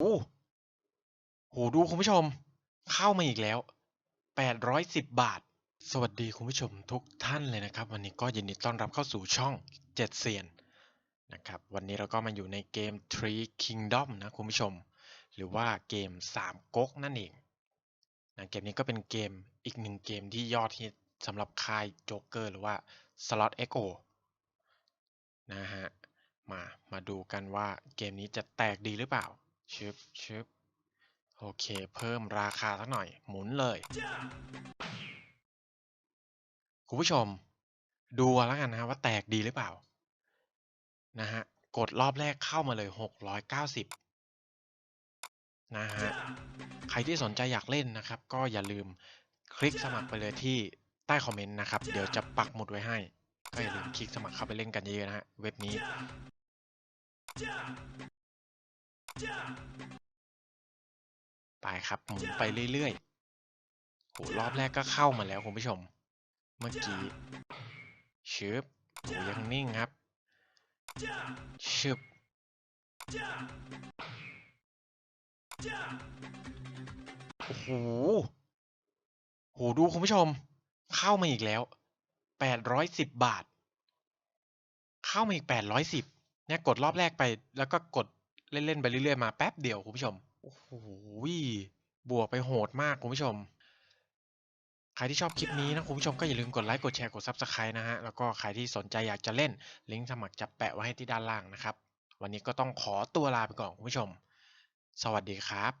โอ้โหดูคุณผู้ชม เข้ามาอีกแล้ว 810 บาท สวัสดีคุณผู้ชมทุกท่านเลยนะครับ วันนี้ก็ยินดีต้อนรับเข้าสู่ช่องเจ็ดเซียนนะครับวันนี้เราก็มาอยู่ในเกม Tree Kingdom นะคุณผู้ชม หรือว่าเกม3ก๊กนั่นเองนะเกมนี้ก็เป็นเกมอีกหนึ่งเกมที่ยอดฮิตสำหรับค่ายโจ๊กเกอร์หรือว่า Slot Echo นะฮะมามาดูกันว่าเกมนี้จะแตกดีหรือเปล่า ชึบชึบโอเค เพิ่มราคาสักหน่อย หมุนเลย คุณผู้ชม ดูแล้วกันนะว่าแตกดีหรือเปล่า นะฮะ กดรอบแรกเข้ามาเลย 690 นะฮะ ใครที่สนใจอยากเล่นนะครับ ก็อย่าลืมคลิกสมัครไปเลยที่ใต้คอมเมนต์นะครับ เดี๋ยวจะปักหมุดไว้ให้ ก็อย่าลืมคลิกสมัครเข้าไปเล่นกันเยอะๆนะฮะ เว็บนี้ ไปครับหมุนไปเรื่อยๆโหรอบแรกก็เข้ามาแล้วคุณผู้ชม เมื่อกี้ชึบโหยังนิ่งครับชึบโอ้โหโหดูคุณผู้ชม เข้ามาอีกแล้วแปดร้อยสิบบาท เข้ามาอีกแปดร้อยสิบเนี่ยกดรอบแรกไปแล้วก็กด เล่นๆไปเรื่อยๆมาแป๊บเดียวคุณผู้ชม โอ้โหบวกไปโหดมากคุณผู้ชม ใครที่ชอบคลิปนี้นะคุณผู้ชมก็อย่าลืมกดไลค์กดแชร์กด Subscribe นะฮะ แล้วก็ใครที่สนใจอยากจะเล่นลิงก์สมัครจะแปะไว้ให้ที่ด้านล่างนะครับ วันนี้ก็ต้องขอตัวลาไปก่อนคุณผู้ชม สวัสดีครับ